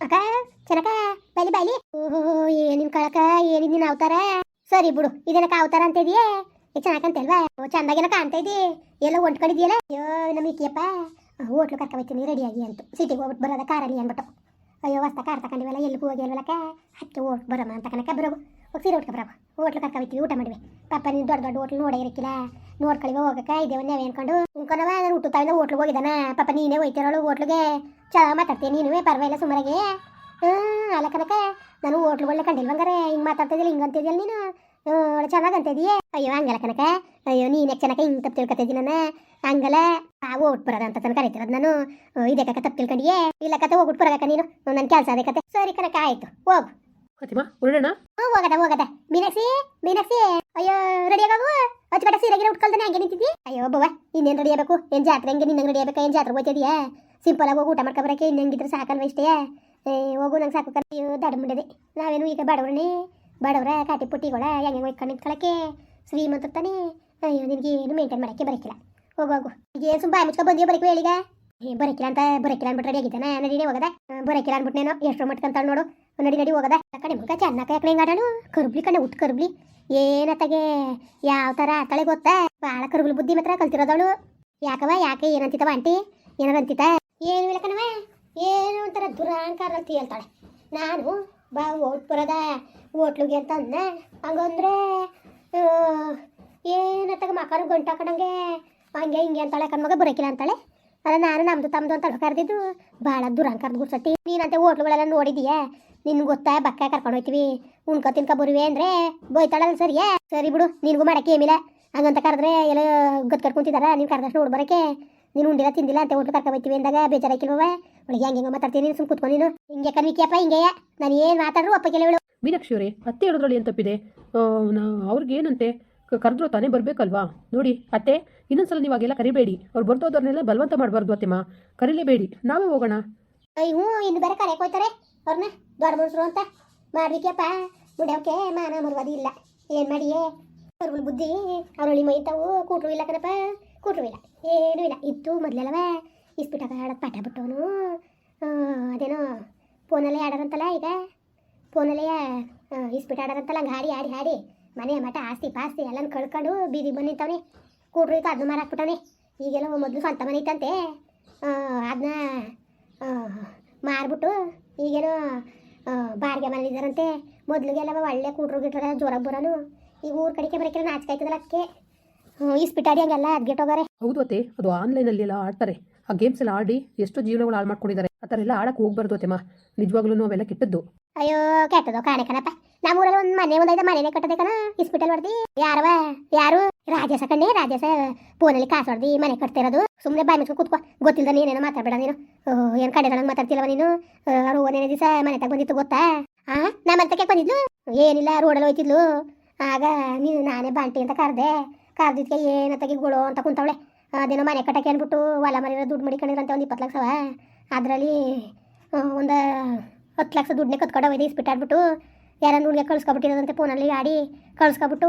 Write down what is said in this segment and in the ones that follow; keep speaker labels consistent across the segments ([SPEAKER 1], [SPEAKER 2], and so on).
[SPEAKER 1] ಅಕ್ಕ ಚೆನ್ನಕ ಬೈಲಿ ಬೈಲಿ. ಓಹೋ ಏನಿನ್ ಕಳಕ ಏನಿನ್ ನಿನ್ ಅವತಾರ? ಸರಿ ಬಿಡು ಇದನ್ನಕ ಅವತಾರ ಅಂತ ಇದೆಯೇ? ಚೆನ್ನಾಗಂತಲ್ವಾ ಚಂದಾಗೇನ ಕಾಣ್ತಾ ಇದ್ದಿ ಎಲ್ಲ ಹೊಂಟ್ಕೊಂಡಿದ್ಯಲ್ಲ ಅಯ್ಯೋ, ನಮ್ಮ ಇಕ್ಕಿಯಪ್ಪ ಹೋಟ್ಲು ಕರ್ಕ ಹೋಗ್ತೀನಿ ರೆಡಿಯಾಗಿ ಅಂತ. ಸಿಟಿಗೆ ಹೋಗ್ಬಿಟ್ಟು ಬರೋದ ಕಾರಲ್ಲಿ ಅಂದ್ಬಿಟ್ಟು. ಅಯ್ಯೋ, ಹೊಸ್ತ ಕಾರ್ ತಗೊಂಡಿವಲ್ಲ, ಎಲ್ಲಿಗೂ ಹೋಗಿ ಅಲ್ವಲ್ಲಕ್ಕ? ಹಚ್ಚಿ ಹೋಗಿ ಬರೋಮ್ಮ ಅಂತ ಕನಕ ಬರೋಗು ಹೋಗಿ, ಸೀರೆ ಉಟ್ಕೊ ಬರೋಗು ಹೋಟ್ಲು ಕರ್ಕ ಹೋಗ್ತೀವಿ ಊಟ ಮಾಡಿವಿ. ಪಾಪ, ನೀನು ದೊಡ್ಡ ದೊಡ್ಡ ಹೋಟ್ಲು ನೋಡೇ ಇರಕ್ಕಿಲ್ಲ ನೋಡ್ಕೊಳ್ಳಿ ಹೋಗಕ್ಕ ಇದೇವನ್ನೇ ಅನ್ಕೊಂಡು ಉಂಕೊನವ ಊಟ ತಾವಿಂದ ಹೋಟ್ಲಿಗೆ ಹೋಗಿದ್ದಾನ. ಪಾಪ, ನೀನೇ ಹೋಯ್ತಿರೋಳು ಹೋಟ್ಲಿಗೆ. ಚೆನ್ನಾಗಿ ಮಾತಾಡ್ತೀಯ ನೀನು? ಪರವಾಗಿಲ್ಲ ಸುಮಾರಾಗೆ ಹಾಂ ಅಲ್ಲ ಕನಕ ನಾನು ಹೋಟ್ಲುಗಳನ್ನ ಕಂಡಿಲ್ವಂಗಾರೆ ಹಿಂಗೆ ಮಾತಾಡ್ತಿದ್ದಿಲ್ಲ ಹಿಂಗೆ ಅಂತಿದ್ಯಲ್ಲ ನೀನು? ಒಳ್ಳೆ ಚೆನ್ನಾಗಿ ಅಂತಿದೀಯ? ಅಯ್ಯೋ ಹಂಗಲ್ಲ ಕನಕ ಅಯ್ಯೋ ನೀನು ಚೆನ್ನಾಗಿ ಹಿಂಗೆ ತಪ್ಪು ತಿಳ್ಕೊತಿದ್ದೀನಿ ನಾನು? ಹಂಗಲ್ಲ. ಆ ಓಟ್ ಬರೋದ ಅಂತ ತನಕ ಕರಿತಿರೋದು ನಾನು. ಇದೇ ಕಕ್ಕ ತಪ್ಪು ತಿಳ್ಕೊಂಡಿಯೇ? ಇಲ್ಲ ಕತೆ ಹೋಗ್ಬಿಟ್ಟು ಬರೋದಕ್ಕ ನೀನು? ನನ್ನ ಕೆಲಸ ಅದೇ ಕತೆ. ಸರಿ ಕನಕ ಆಯ್ತು. ಹೋಗು.
[SPEAKER 2] ಫಾತಿಮಾ ಹೊರಡೋಣ
[SPEAKER 1] ಹೋಗದ ಹೋಗದ. ಮೀನಾಕ್ಷಿ ಮೀನಾಕ್ಷಿ. ಅಯ್ಯೋ ರೆಡಿ ಆಗು ಅಚ್ಚುಕಟ್ಟ ಸೀರೆಗೆ ಉಟ್ಕೊಳ್ತಾನೆ ಹಂಗೆ ನಿಂತಿದ್ದಿ? ಅಯ್ಯೋ ಬವ್ವ ಇನ್ನೇನು ರೆಡಿ ಆಗಬೇಕು? ಏನು ಜಾತ್ರೆ ಹಂಗೆ ನಿನ್ನ ರೆಡಿ ಆಗಬೇಕಾ? ಏನು ಜಾತ್ರೆ ಹೋಗ್ತಿದ್ಯಾ ಸಿಂಪಲ್ ಆಗಿ ಹೋಗಿ ಊಟ ಮಾಡ್ಕೊಬರಕ್ಕೆ ಇನ್ನಂಗಿದ್ರೆ ಸಾಕಲ್ವ ಇಷ್ಟೇ. ಹೋಗು, ನಂಗೆ ಸಾಕು ಕರ್ ದಡ ಮುಂಡದೆ ನಾವೇನು ಈಗ ಬಡವ್ರನೇ ಬಡವ್ರ ಕಾಟಿ ಪುಟ್ಟಿಗಳ ಹೆಂಗೆ ಹೋಯ್ಕೊಂಡು ನಿಂತ್ಕೊಳಕ್ಕೆ ಶ್ರೀಮಂತ ಅಯ್ಯೋ, ನಿನಗೆ ಏನು ಮೇಂಟೈನ್ ಮಾಡೋಕ್ಕೆ ಬರಕ್ಕಿಲ್ಲ ಹೋಗು ಹೋಗು. ಈಗ ಏನು ಸುಮ್ಮ ಬಾಯಿ ಮುಚ್ಕೊಂಡು ಬಂದಿಯೋ ಬರಕ್ಕೆ ಹೇಳಿಗ ಏ ಬರಕ್ಕಿಲ್ಲ ಅಂತ, ಬರಕಿಲ್ಲ ಅಂದ್ಬಿಟ್ಟು ರೆಡಿ ಆಗಿದ್ದಾನೆ? ನಡಿ ಹೋಗದ. ಬರಕ್ಕಿಲ್ಲ ಅಂದ್ಬಿಟ್ಟು ಎಷ್ಟು ಮಟ್ಕಂತಾಳು ನೋಡು. ನಡಿ ನಡಿ, ಹೋಗದ. ಕಡೆ ಮುಖ ಚೆನ್ನಾಗ ಯಾಕೆ ಹಿಂಗಾಡನು ಕರ್ಬ್ಲಿ ಕಣೆ, ಉಟ್ ಕರ್ಬ್ಲಿ. ಏನತ್ತಾಗೆ ಯಾವ ಥರ ಆತಳೆ ಗೊತ್ತಾ? ಭಾಳ ಕರುಬ್ಲಿ ಬುದ್ಧಿ ಮಾತ್ರ ಕಲ್ತಿರೋದವಳು ಯಾಕವ ಯಾಕೆ ಏನಂತಿತ್ತವ ಆಂಟಿ? ಏನಾರ ಏನು ಇಲ್ಲ ಏನು ಒಂಥರ ದುರಾಂಕಾರ ಅಂತ ಹೇಳ್ತಾಳೆ. ನಾನು ಬಾ, ಓಟ್ ಬರೋದ, ಓಟ್ಲಿಗೆ ಅಂತ ಅಂದ. ಹಂಗಂದ್ರೆ ಏನತ್ತಾಗ ಮಕ್ಕಳು ಗಂಟು ಹಾಕೊಂಡಂಗೆ, ಹಂಗೆ ಹಿಂಗೆ ಅಂತಾಳೆ ಕಣ್ಮಗ ಬರೋಕಿಲ್ಲ ಅಂತಾಳೆ. ಅಲ್ಲ ನಾನು ನಮ್ದು ತಮ್ದು ಅಂತ ಕರೆದಿದ್ದು ಭಾಳ ದುರಾಂಕಾರದ ಗುರ್ಸತಿ. ನೀನಂತೆ ಓಟ್ಲುಗಳೆಲ್ಲ ನೋಡಿದೀಯಾ? ನಿನ್ಗೆ ಗೊತ್ತಾ ಬಕ್ಕ ಕರ್ಕೊಂಡು ಹೋಯ್ತೀವಿ. ಉಣ್ಕೊ, ತಿನ್ಕೊ ಬರುವೆ ಅಂದ್ರೆ ಬೋಯ್ತಾಳಲ್ಲ ಸರಿಯಾ? ಸರಿ ಬಿಡು, ನಿನಗೂ ಮಾಡಕ್ಕೆ ಏಮಿಲ್ಲ ಹಂಗಂತ ಕರೆದ್ರೆ ಎಲ್ಲ ಗೊತ್ತು ಕರ್ಕೊಂತಿದಾರ ನೀನು ಕರೆದಷ್ಟು ನೋಡ್ಬರಕ್ಕೆ ಬರೋಕೆ ನೀನು ಉಂಡಿಲ್ಲ ತಿಂದಿಲ್ಲ ಅಂತ ಹೋಟ್ಲು ಕರ್ಕೊ ಬೈತೀವಿ ಅಂದಾಗ ಬೇಜಾರಾಕಿಲ್ವ ಒಳಗೆ ಹಂಗೆ ಮಾತಾಡ್ತೀನಿ ಸುಮ್ ಕುತ್ಕೊಂಡು ನೀನು. ಹಿಂಗೆ ಕನ್ವಿಕ್ಯಪ್ಪ ಹಿಂಗೆ ನಾನು ಏನು ಮಾತಾಡ್ರು ಅಪ್ಪ ಇವಳು
[SPEAKER 2] ಮೀನಾಕ್ಷಿ ಅವರೇ ಅತ್ತೆ ಹೇಳೋದ್ರಲ್ಲಿ ಏನು ತಪ್ಪಿದೆ? ಅವ್ರಿಗೆ ಏನಂತೆ? ಕರೆದ್ರು ತಾನೇ ಬರಬೇಕಲ್ವಾ? ನೋಡಿ ಅತ್ತೆ ಇನ್ನೊಂದ್ಸಲ ನೀವಾಗೆಲ್ಲ ಕರಿಬೇಡಿ. ಅವ್ರು ಬರ್ತೋದವ್ರನ್ನೆಲ್ಲ ಬಲವಂತ ಮಾಡಬಾರ್ದು ಅತ್ತೆಮ್ಮ. ಕರೀಲೇಬೇಡಿ. ನಾವೇ ಹೋಗೋಣ.
[SPEAKER 1] ಅಯ್ಯ ಹ್ಞೂ ಇನ್ನು ಬೇರೆ ಕರೆಯಕ್ಕೆ ಹೋಯ್ತಾರೆ. ಅವ್ರನ್ನ ದೊಡ್ಡ ಮನುಷ್ಯರು ಅಂತ ಮಾಡ್ಲಿಕ್ಕೆಪ್ಪ ಮುಡಿಯೋಕೆ ಮಾನ ಮರುವಾದಿ ಇಲ್ಲ. ಏನು ಮಾಡಿಯೇ? ಅವ್ರ ಬುದ್ಧಿ ಅವ್ರೊಳಿ ಮೈತಾವು ಕೂಟ್ರು ಇಲ್ಲ ಕಣಪ್ಪ. ಇಲ್ಲ ಏನೂ ಇಲ್ಲ ಇತ್ತು ಮೊದಲೆಲ್ಲವೇ ಇಸ್ಬಿಟ್ಟಾಗ ಆಡೋದು ಪಾಠ ಬಿಟ್ಟವನು. ಅದೇನೋ ಫೋನಲ್ಲೇ ಆಡೋರಂತಲ್ಲ ಈಗ? ಫೋನಲ್ಲೇ ಇಸ್ಬಿಟ್ಟು ಆಡೋರಂತಲ್ಲ ಹಂಗೆ ಹಾಡಿ ಹಾಡಿ ಹಾಡಿ ಮನೆ ಮಠ ಆಸ್ತಿ ಪಾಸ್ತಿ ಎಲ್ಲನೂ ಕಳ್ಕೊಂಡು ಬೀದಿಗೆ ಬಂದಿತ್ತವನೇ ಕೂಟ್ರು ಇತ್ತು ಅದನ್ನ ಮಾರಾಕ್ಬಿಟ್ಟವನೇ. ಈಗೆಲ್ಲ ಮೊದಲು ಸ್ವಂತ ಮನೆ ಇತ್ತಂತೆ ಅದನ್ನ ಮಾರ್ಬಿಟ್ಟು ಈಗೇನೋ ಬಾರ್ಗೆ ಮನೇಲಿದ್ದಾರಂತೆ ಮೊದಲಿಗೆಲ್ಲ ಒಳ್ಳೆ ಕೂಟ್ರು ಗಿಟ್ರ ಜೋರಾಗಿ ಬರೋನು. ಈಗ ಊರ ಕಡೆಗೆ ನಾಚಿಕೆ ಆಯ್ತದಲ್ಲ ಅದಕ್ಕೆ ಇಸ್ಪಿಟಾಡಿ ಹಂಗೆಲ್ಲ ಅದ್ಗೆಟ್ಟೋಗಾರೆ
[SPEAKER 2] ಹೌದು ಅತ್ತೆ ಅದು ಆನ್ಲೈನಲ್ಲಿ ಎಲ್ಲ ಆಡ್ತಾರೆ. ಆ ಗೇಮ್ಸ್ ಎಲ್ಲ ಆಡಿ ಎಷ್ಟು ಜೀವನಗಳು ಹಾಳು ಮಾಡ್ಕೊಂಡಿದ್ದಾರೆ. ಆ ಥರ ಎಲ್ಲ ಆಡಕ್ಕೆ ಹೋಗ್ಬಾರ್ದು ಅತ್ತೆಮ್ಮ ನಿಜವಾಗ್ಲೂ ಅವೆಲ್ಲ ಕೆಟ್ಟದ್ದು.
[SPEAKER 1] ಅಯ್ಯೋ ಕೆಟ್ಟದು ಕಾಣೆ ಕಣಪ್ಪ. ನಮ್ಮೂರಲ್ಲಿ ಒಂದು ಮನೆ ಒಂದೈದ ಮನೆನೇ ಕಟ್ಟದೆ ಕಣ. ಇಸ್ಪಿಟಲ್ ಹೊಡ್ದಿ ಯಾರವ ಯಾರು? ರಾಜಸ ಕಣ್ಣೆ ರಾಜಸ ಫೋನಲ್ಲಿ ಕಾಸು ಹೊಡ್ದಿ ಮನೆ ಕಟ್ತಿರೋದು. ಸುಮ್ಮನೆ ಬಾಯಿ ಮುಚ್ಕೊ ಕೂತ್ಕೋ. ಗೊತ್ತಿಲ್ಲ ನೀನೇನೋ ಮಾತಾಡ್ಬೇಡ ನೀನು. ಏನು ಕಡೆಗಳಂಗೆ ಮಾತಾಡ್ತಿಲ್ಲವ ನೀನು? ಅವರು ಒಂದೇನೇ ದಿವಸ ಮನೆ ತಗ ಬಂದಿತ್ತು ಗೊತ್ತಾ? ಆ ನಮ್ಮ ಅಂತಕ್ಕೆ ಬಂದಿದ್ಲು? ಏನಿಲ್ಲ ರೋಡಲ್ಲಿ ಹೋಯ್ತಿದ್ಲು. ಆಗ ನೀನು ನಾನೇ ಬಾಂಟಿ ಅಂತ ಕರೆದೆ. ಕರ್ದಿದ್ಕೆ ಏನತ್ತಾಗಿ ಗುಳು ಅಂತ ಕುಂತವಳೆ. ಅದೇನೋ ಮನೆ ಕಟ್ಟಕ್ಕೆ ಅಂದ್ಬಿಟ್ಟು ಹೊಲ ಮನೆ ದುಡ್ಡು ಮಡಿಕೊಂಡಿರಂತೆ ಒಂದು ಇಪ್ಪತ್ತು ಲಕ್ಷವ. ಅದರಲ್ಲಿ ಒಂದು ಹತ್ತು ಲಕ್ಷ ದುಡ್ಡನ್ನೇ ಕತ್ಕೊಂಡು ಹೋಯ್ದು ಇಸ್ಬಿಟ್ಟಾಡ್ಬಿಟ್ಟು ಯಾರ ನುಡ್ಗೆ ಕಳ್ಸ್ಕೊಬಿಟ್ಟಿರೋದಂತೆ ಫೋನಲ್ಲಿ ಆಡಿ ಕಳ್ಸ್ಕೊಬಿಟ್ಟು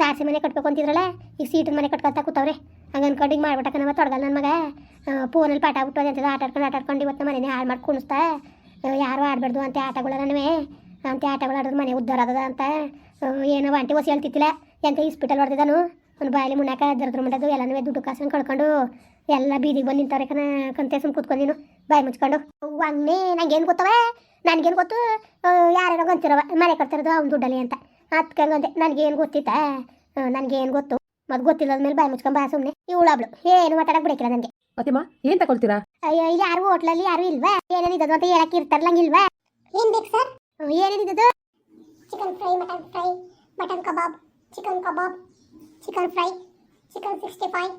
[SPEAKER 1] ತಾಸಿ ಮನೆ ಕಟ್ಬೇಕು ಅಂತಿದ್ರಲ್ಲ ಈಗ ಸೀಟಿನ ಮನೆ ಕಟ್ಕೊತಾ ಕೂತವ್ರೆ. ಹಂಗೆ ಅನ್ಕೊಂಡು ಹಿಂಗೆ ಮಾಡ್ಬಿಟ್ಟಕ್ಕ ನಮ್ಮ ತೊಡಗಲ್ಲ ನನ್ನ ಮಗ. ಫೋನಲ್ಲಿ ಪಾಠ ಆಗ್ಬಿಟ್ಟು ಅದಂತದ ಆಟ ಆಡ್ಕೊಂಡು ಆಟ ಆಡ್ಕೊಂಡು ಇವತ್ತು ಮನೆಯೇ ಹಾಳು ಮಾಡಿ ಕುಣಿಸ್ತಾ. ಯಾರು ಆಡಬಾರ್ದು ಅಂತ ಆಟಗಳನ್ನವೇ ಅಂತ ಆಟಗಳು ಆಡಿದ್ರೆ ಮನೆ ಉದ್ಧಾರ ಆದದ ಅಂತ ಏನೋ ಆಂಟಿ ಹೊಸಿ ಹೇಳ್ತಿತ್ತಿಲ್ಲ ಎಂತ ಇಸ್ಪಿಟಲ್ ಹೊಡೆದಿದ್ದಾನು ಒಂದು ಬಾಯಲ್ಲಿ ಮುನ್ನಾಕ ಜರದ್ರ ಮುಂಡದು ಎಲ್ಲನೂ ದುಡ್ಡು ಕಾಸನ್ನು ಕಳ್ಕೊಂಡು ಎಲ್ಲ ಬೀದಿಗೆ ಬಂದು ನಿಂತವ್ರೆ ಕಣ ಕಂತೆ ಸುಮ್ ಕೂತ್ಕೊಂಡು ನೀನು ಬಾಯಿ ಮುಚ್ಕೊಂಡು. ಹಂಗೆ ನಂಗೇನು ಗೊತ್ತವ ನನಗೇನು ಗೊತ್ತು? ಯಾರ್ಯಾರೋ ಅಂತಿರವ ಮನೆ ಕಟ್ತಿರೋದು ಅವ್ನು ದುಡ್ಡಲ್ಲಿ ಅಂತ. ಅದಕ್ಕಂಗಂತೆ ನನಗೇನು ಗೊತ್ತಿತ್ತ? ನನಗೇನು ಗೊತ್ತು? ಮತ್ತೆ ಗೊತ್ತಿಲ್ಲದ ಮೇಲೆ ಬಾಯಿ ಮುಚ್ಕೊಂಡು ಬಾ ಸುಮ್ಮನೆ ಇವಳಬ್ಳು ಏನು ಮಾತಾಡಕ್ ಬಿಡಕಿಲ್ಲ ನನಗೆ
[SPEAKER 2] ಅತಿಮ್ಮ ಏನು ತಗೊಳ್ತೀರಾ
[SPEAKER 1] ಅಯ್ಯೋ ಇಲ್ಲಿ ಯಾರು ಹೋಟ್ಲಲ್ಲಿ ಯಾರು ಇಲ್ವಾ? ಏನೇನಿದ್ದದು ಅಂತ ಹೇಳಕ್ಕೆ ಇರ್ತಾರಲ್ಲಂಗಿಲ್ವಾ ಇಲ್ವಾ? ಏನು ಬೇಕು sir? ಏನೇನಿದ್ದದು chicken fry mutton fry mutton kebab. Chicken kebab chicken fry chicken sixty five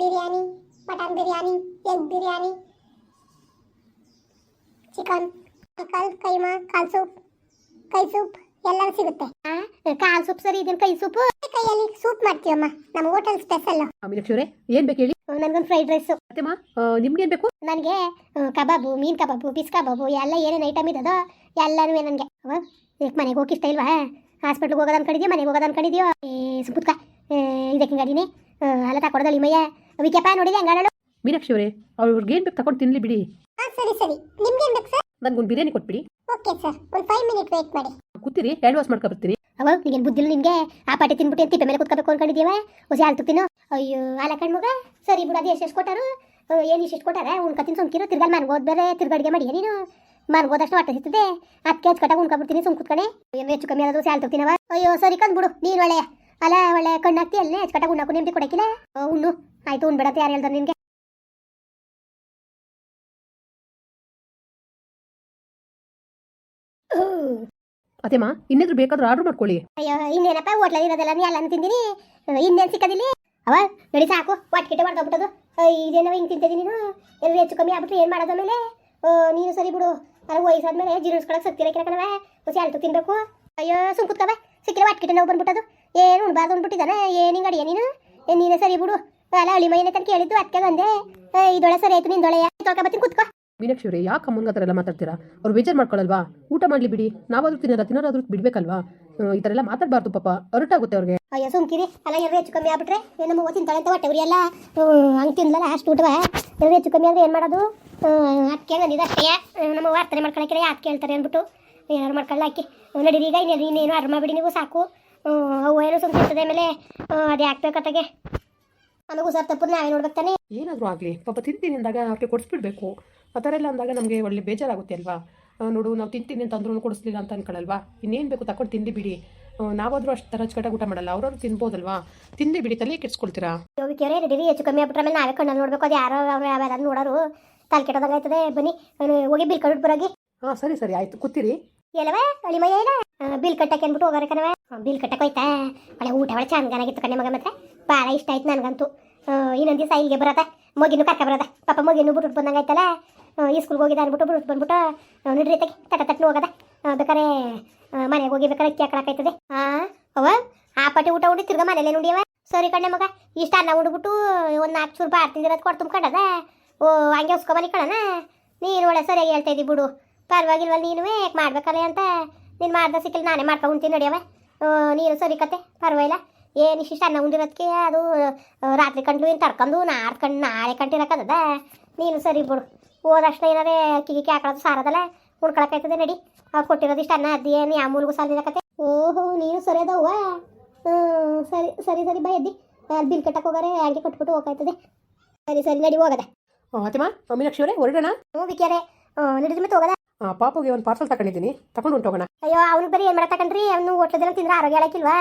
[SPEAKER 1] biryani mutton biryani egg biryani chicken ಕಲ್ ಕೈಮಾ ಕಾಲ್ ಸೂಪ್ ಕೈ ಸೂಪ್ ಎಲ್ಲ ಸಿಗುತ್ತೆ. ಕಾಲ್ ಸೂಪ್ ಸರಿ ಇದನ್ನ ಕೈ ಸೂಪ್? ಕೈಯಲ್ಲಿ ಸೂಪ್ ಮಾಡ್ತೀವಮ್ಮ ನಮ್ಮ ಹೋಟೆಲ್ ಸ್ಪೆಷಲ್
[SPEAKER 2] ಮೀನಾಕ್ಷಿ ಏನು ಬೇಕು ಹೇಳಿ?
[SPEAKER 1] ನನ್ಗೊಂದು ಫ್ರೈಡ್ ರೈಸು
[SPEAKER 2] ನಿಮ್ಗೆ ಏನ್ ಬೇಕು?
[SPEAKER 1] ನನಗೆ ಕಬಾಬು ಮೀನ್ ಕಬಾಬು ಪಿಸ್ ಕಬಾಬು ಎಲ್ಲ ಏನೇನು ಐಟಮ್ ಇದದೋ ಎಲ್ಲನೂ ನನಗೆ. ಮನೆಗೆ ಹೋಗಿ ಇಷ್ಟ ಇಲ್ವಾ? ಹಾಸ್ಪಿಟ್ಲಿಗೆ ಹೋಗೋದು ಅನ್ಕೊಂಡಿದ್ಯೋ ಮನೆಗೆ ಹೋಗೋದು ಅನ್ಕೊಂಡಿದ್ಯೋ ಏ ಸುಪುತ್ಕ ಇದಕ್ಕೆ ಗಾಡಿನೇ ಅಲ್ಲ ತಕೊಡೋದಲ್ಲ ಮಯ್ಯ ವಿಕ್ಯಪ್ಪ ನೋಡಿದೆ ಹಂಗಾಡಳು
[SPEAKER 2] ಮೀನಾಕ್ಷಿ ಅವರೇ ಅವ್ರಿಗೆ ಏನು ಬೇಕು ತಗೊಂಡು ತಿನ್ಲಿ ಬಿಡಿ.
[SPEAKER 1] ಹಾಂ ಸರಿ ಸರಿ. ನಿಮ್ಗೆ ಬೇಕು ಸರ್?
[SPEAKER 2] ಒಂದು ಬಿರಿಯಾನಿ ಕೊಟ್ಬಿಡಿ.
[SPEAKER 1] Okay sir. ಒಂದು ಫೈವ್ ಮಿನಿಟ್ ವೇಟ್ ಮಾಡಿ.
[SPEAKER 2] ಕೂತಿರಿ ಹ್ಯಾಂಡ್ ವಾಶ್ ಮಾಡ್ಕೊಬರ್ತೀನಿ
[SPEAKER 1] ಅವಾಗ ನಿಂಗೇನು ಬುದ್ಧಿಲ್ಲ ನಿಮಗೆ ಆ ಪಾಟಿ ತಿನ್ಬಿಟ್ಟು ತಿಪ್ಪೆ ಮೇಲೆ ಕುತ್ಕೋಬೇಕು ಅನ್ಕೊಂಡಿದ್ದೀವ? ಹೊಸಿ ಹಾಲು ತುಪ್ಪಿನೋ ಅಯ್ಯೋ ಅಲ್ಲ ಮಗ ಸರಿ ಬಿಡು ಅದು ಎಷ್ಟು ಕೊಟ್ಟಾರು? ಏನು ಇಷ್ಟು ಕೊಟ್ಟಾರ? ಉಣ್ಕತೀನಿ ಸುಮ್ಕಿರೋ ತಿರ್ಗಲ್ ಮನ್ಗೋದ್ ಬೇರೆ ತಿರ್ಗಡಿಗೆ ಮಾಡಿ ನೀನು? ಮನ್ಗೋದಷ್ಟು ಹೊಟ್ಟೆ ಸಿಗ್ತದೆ ಅದಕ್ಕೆ ಹಚ್ಕಟ್ಟಾಗ ಉಣ್ಕೊಬಿಡ್ತೀನಿ ಸುಮ್ ಕುತ್ಕಣೆ. ಏನು ಹೆಚ್ಚು ಕಮ್ಮಿ ಆದದು ಸ್ಯಾಲ್ ತುಪ್ಪಿನವ ಅಯ್ಯೋ ಸರಿ ಕಂದ್ ಬಿಡು ನೀನು ಒಳ್ಳೆ ಅಲ್ಲ ಒಳ್ಳೆ ಕಣ್ಣಾಕ್ತಿ ಅಲ್ಲೇ ಹಚ್ಕಟ್ಟಾಗ ಉಣ್ಣಾಕು ನಿಮ್ದು ಕೊಡಕಿಲ್ಲ ಉಣ್ಣು. ಆಯ್ತು ಉಣ್ಬೇಡತ್ತೆ ಯಾರು ಹೇಳ್ದಾರೆ ನಿನ್ಗೆ?
[SPEAKER 2] ಅದೇಮ್ಮ ಇನ್ನೇದ್ರು ಬೇಕಾದ್ರೂ ಆರ್ಡರ್ ಮಾಡ್ಕೊಳ್ಳಿ.
[SPEAKER 1] ಅಯ್ಯೋ ಇನ್ನೇನಪ್ಪ ಹೋಟ್ಲಲ್ಲಿ ಇರೋದೆಲ್ಲ ನೀ ಎಲ್ಲಾನು ತಿಂದಿನಿ? ಇನ್ನೇನು ಸಿಕ್ಕದಿಲ್ಲಿ? ಅವ ನೋಡಿ ಸಾಕು ಒಟ್ಕಿಟ್ಟೆ ಮಾಡ್ಕೊಬಿಟ್ಟದು. ಇದೇನೋ ಹಿಂಗೆ ತಿಂತಿದ್ದೀನಿ ನೀನು? ಎಲ್ಲ ಹೆಚ್ಚು ಕಮ್ಮಿ ಆಗ್ಬಿಟ್ರೆ ಏನು ಮಾಡೋದ ಮೇಲೆ ನೀನು ಸರಿ ಬಿಡು. ನನಗೆ ವಯಸ್ಸಾದ್ಮೇಲೆ ಜೀರ್ಣಿಸ್ಕೊಳಕ್ಕೆ ಸತ್ತಿರ ಕಣವ ಹುಸಿ ಅಲ್ತು ತಿನ್ಬೇಕು. ಅಯ್ಯೋ ಸುಮ್ ಕುತ್ಕವ ಸಿಕ್ಕಿರ ಹೊಟ್ಕಿಟ್ಟೆ ನೋವು ಬಂದ್ಬಿಟ್ಟದು. ಏನು ಉಣ್ಬಾರ್ದು ಅಂದ್ಬಿಟ್ಟಿದ್ದಾನೆ ಏನು ಹಿಂಗೆ ಅಡಿಯ ನೀನು? ನೀನೇ ಸರಿ ಬಿಡು. ಅಲ್ಲ ಅಳಿ ಮೈನೆ ತನಕ ಕೇಳಿದ್ದು ಅದಕ್ಕೆ ಬಂದೆ. ಇದೊಳೆ ಸರಿ ಆಯ್ತು ನಿಂದೊಳೆ ತೊಳ್ಕೊಬತ್ತೀನಿ ಕುತ್ಕೋ.
[SPEAKER 2] ಮೀನಾಕ್ಷಿ ಅವರೇ ಯಾಕೆ ಅಮ್ಮಂಗೆ ಆ ಥರ ಎಲ್ಲ ಮಾತಾಡ್ತೀರಾ? ಅವ್ರು ಬೇಜಾರು ಮಾಡ್ಕೊಳ್ಳಲ್ವಾ ಊಟ ಮಾಡಲಿ ಬಿಡಿ. ನಾವಾದ್ರೂ ತಿನ್ನಲ್ಲ ತಿನ್ನೋರಾದ್ರೂ ಬಿಡಬೇಕಲ್ವಾ? ಈ ಥರ ಎಲ್ಲ ಮಾತಾಡಬಾರ್ದು ಪಾಪ. ಹೊರಟಾಗುತ್ತೆ ಅವ್ರಿಗೆ.
[SPEAKER 1] ಅಯ್ಯೋ ಸುಮ್ಕಿರಿ ಅಲ್ಲ ಎಲ್ಲರೂ ಹೆಚ್ಚು ಕಮ್ಮಿ ಆಗ್ಬಿಟ್ರೆ? ಏನಮ್ಮ ತಿಂತಾಳೆ ಅಂತ ಹೊಟ್ಟೆ ಎಲ್ಲ ಹಂಗೆ ತಿನ್ಲಲ್ಲ ಅಷ್ಟು ಊಟವ? ಎಲ್ಲರೂ ಹೆಚ್ಚು ಕಮ್ಮಿ ಅಂದ್ರೆ ಏನು ಮಾಡೋದು? ಅದಕ್ಕೆ ನಾನು ಇದಷ್ಟೇ ನಮ್ಮ ವಾರ್ತನೆ ಮಾಡ್ಕೊಳಕ್ಕೆ ಯಾಕೆ ಕೇಳ್ತಾರೆ ಅಂದ್ಬಿಟ್ಟು. ಏನಾರು ಮಾಡ್ಕೊಳ್ಳ ಹಾಕಿ ನಡೀರಿ ಈಗ ಇನ್ನೇನು ಇನ್ನೇನು ಅರ್ಮ ಬಿಡಿ ನೀವು ಸಾಕು. ಅವು ಏನು ಸುಮ್ಮನೆ ಇರ್ತದೆ ಆಮೇಲೆ ಅದು ಯಾಕೆ ನಮಗೂ ಸರ್ ತಪ್ಪು ನಾವೇ ನೋಡ್ಬೇಕು ತಾನೆ.
[SPEAKER 2] ಏನಾದರೂ ಆಗಲಿ ಪಾಪ ತಿಂತೀನಿ ಅಂದಾಗ ಅವ್ರಿಗೆ ಕೊಡಿಸ್ಬಿಡ್ಬೇಕು. ಆ ಥರ ಎಲ್ಲ ಅಂದಾಗ ನಮಗೆ ಒಳ್ಳೆ ಬೇಜಾರಾಗುತ್ತೆ ಅಲ್ವಾ? ನೋಡು ನಾವು ತಿಂತೀನಿ ಅಂತ ಅಂದ್ರೂ ಕೊಡಿಸ್ಲಿಲ್ಲ ಅಂತ ಅನ್ಕೊಳ್ಳಲ್ವಾ ಇನ್ನೇನು ಬೇಕು ತಕೊಂಡು ತಿಂದು ಬಿಡಿ. ನಾವಾದರೂ ಅಷ್ಟು ಥರ ಅಚ್ಚುಕಟ್ಟಾಗಿ ಊಟ ಮಾಡಲ್ಲ ಅವ್ರವ್ರು ತಿನ್ಬೋದಲ್ವಾ? ತಿಂದು ಬಿಡಿ ತಲೆ ಕೆಡ್ಸ್ಕೊಳ್ತೀರಾ?
[SPEAKER 1] ಹೋಗಿ ನಡೀರಿ ಹೆಚ್ಚು ಕಮ್ಮಿ ಆಗ್ಬಿಟ್ರೆ ಆಮೇಲೆ ನಾವೇ ಕಣ್ಣಲ್ಲಿ ನೋಡಬೇಕು. ಅದು ಯಾರೋ ಅವ್ರು ಯಾವ್ಯಾರ ನೋಡೋರು. ತಲೆ ಕೆಟ್ಟೋದಂಗೆ ಆಯ್ತದೆ ಬನ್ನಿ ನಾನು ಹೋಗಿ ಬಿಲ್ ಕಟ್ಬಿಟ್ಟು ಬರೋಗಿ
[SPEAKER 2] ಹಾಂ ಸರಿ ಸರಿ ಆಯ್ತು ಕೂತಿರಿ.
[SPEAKER 1] ಎಲ್ಲವ ಅಳಿಮಯ್ಯ ಇಲ್ಲ ಬಿಲ್ ಕಟ್ಟಕ್ಕೆ ಅಂದ್ಬಿಟ್ಟು ಹೋಗಾರ ಕಣವ ಬಿಲ್ ಕಟ್ಟಕ್ಕೆ ಹೋಯ್ತಾ? ಒಳ್ಳೆ ಊಟ ಒಳ್ಳೆ ಚಂದನಾಗಿತ್ತು ಕಣ್ಣೆ ಮಗ ಮತ್ತೆ ಭಾಳ ಇಷ್ಟ ಆಯ್ತು ನನಗಂತೂ. ಇನ್ನೊಂದು ದಿವಸ ಇಲ್ಲಿಗೆ ಬರತ್ತೆ ಮಗಿನೂ ಕರ್ಕ ಬರತ್ತೆ ಪಾಪ ಮಗಿನೂ ಬಿಟ್ಬಿಟ್ಟು ಬಂದಂಗೆ ಆಯ್ತಲ್ಲ? ಈ ಸ್ಕೂಲ್ಗೆ ಹೋಗಿದ್ದ ಅಂದ್ಬಿಟ್ಟು ಬಿಟ್ಟು ಬಂದ್ಬಿಟ್ಟು ನಡ್ರಿ ತಗಿ ತಟ ತಟ್ಟನು ಹೋಗದ. ಬೇಕಾರೆ ಮನೆಗೆ ಹೋಗಿ ಬೇಕಾರೆ ಅಕ್ಕಿ ಆ ಹಾಂ ಅವ ಆ ಪಟ್ಟಿ ಊಟ ಉಂಡಿ ತಿರ್ಗ ಮನೇಲೆ ನುಡಿಯವ ಸರಿ ಕಣ್ಣೆ ಮಗ ಇಷ್ಟ ಅನ್ನ ಉಂಡ್ಬಿಟ್ಟು ಒಂದು ನಾಲ್ಕು ಚೂರು ಬಾರ್ ತಿಂದಿರೋದು ಕೊಡ್ತು ತುಂಬ್ಕೊಂಡದ. ಓ, ಹಂಗೆ ಉಸ್ಕೊಬನಿ ಕಣನ ನೀನು ಒಳ್ಳೆ ಸರಿಯಾಗಿ ಹೇಳ್ತಾ ಇದ್ದಿ ಬಿಡು. ಪರವಾಗಿಲ್ವಲ್ಲ ನೀನು ಯಾಕೆ ಮಾಡ್ಬೇಕಲ್ಲ ಅಂತ? ನೀನು ಮಾಡ್ದ ಸಿಕ್ಕಿಲ್ಲ ನಾನೇ ಮಾಡ್ಕೊಂಡ್ತೀನಿ ನಡಿಯವ ನೀನು ಸರಿ ಕತೆ, ಪರವಾಗಿಲ್ಲ. ಏನು ಇಷ್ಟ ಅನ್ನ ಉಂಡಿರೋದಕ್ಕೆ ಅದು ರಾತ್ರಿ ಕಂಡು ಏನು ತರ್ಕೊಂಡು ನಾಳೆ ಕಂಡು, ನಾಳೆ ಕಂಟಿರಕ್ಕದ ನೀನು ಸರಿ ಬಿಡು. ಹೋದಷ್ಟು ಏನಾರೇ ಕಿಗಿ ಹಾಕೊಳ್ಳೋದು ಸಾರದಲ್ಲ? ಉಣ್ಕೊಳಕೈತದೆ ನಡಿ. ಅವ್ರು ಕೊಟ್ಟಿರೋದು ಇಷ್ಟ ಅನ್ನ ಅದೇನು ಯಾವ ಮೂಲಿಗೂ ಸಾಲಿರಕತೆ ಓಹೋ, ನೀನು ಸರಿ ಅದವ್ವ? ಹ್ಞೂ ಸರಿ ಸರಿ ಸರಿ, ಬಾ ಎದ್ದಿ. ಅಲ್ಲಿ ಬಿಲ್ ಕಟ್ಟಕ್ಕೆ ಹೋಗಾರೆ ಹಂಗೆ ಕೊಟ್ಬಿಟ್ಟು ಹೋಗಾಯ್ತದೆ ಸರಿ ಸರಿ, ನಡಿ, ಹೋಗದೆ.
[SPEAKER 2] ಅತ್ತಮ್ಮ ಮೀನಾಕ್ಷಿ ಅವರೇ ಹೊರಡೋಣ?
[SPEAKER 1] ಹ್ಞೂ ವಿಕ್ಯಾರೆ ನಡಿದ ಮತ್ತೆ
[SPEAKER 2] ಹೋಗಲ್ಲ ಪಾಪುಗೆ ಒಂದು ಪಾರ್ಸಲ್ ತಗೊಂಡಿದ್ದೀನಿ ತಗೊಂಡು ಹೊಂಟೋಗೋಣ
[SPEAKER 1] ಅಯ್ಯೋ ಅವ್ನಿಗೆ ಬರೀ ಏನು ಮಾಡತ್ತಕಂಡ್ರಿ ಅವ್ನು ಹೋಟ್ಲದೆಲ್ಲ ತಿಂದ್ರೆ ಆರೋಗ್ಯ ಹೇಳಕ್ಕಿಲ್ವಾ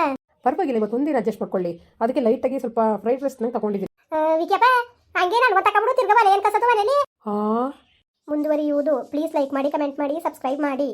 [SPEAKER 2] ಪರವಾಗಿಲ್ಲ ಇವತ್ತು ಒಂದಿನ ಅಡ್ಜಸ್ಟ್ ಮಾಡ್ಕೊಳ್ಳಿ. ಅದಕ್ಕೆ ಲೈಟಾಗಿ ಸ್ವಲ್ಪ ಫ್ರೈಡ್ ರೈಸ್ನ ತಗೊಂಡಿದ್ದೀನಿ
[SPEAKER 1] ವಿಕ್ಯಪ್ಪ ಹಂಗೆ ನಾನು ಗೊತ್ತಾಕಬಿಡು ತಿರ್ಗಬಲ್ಲ ಬಲೆ ಏನು ಕಸದು ಮನೇಲಿ
[SPEAKER 2] ಹಾಂ
[SPEAKER 1] ಮುಂದುವರಿಯುವುದು. ಪ್ಲೀಸ್ ಲೈಕ್ ಮಾಡಿ ಕಮೆಂಟ್ ಮಾಡಿ ಸಬ್ಸ್ಕ್ರೈಬ್ ಮಾಡಿ.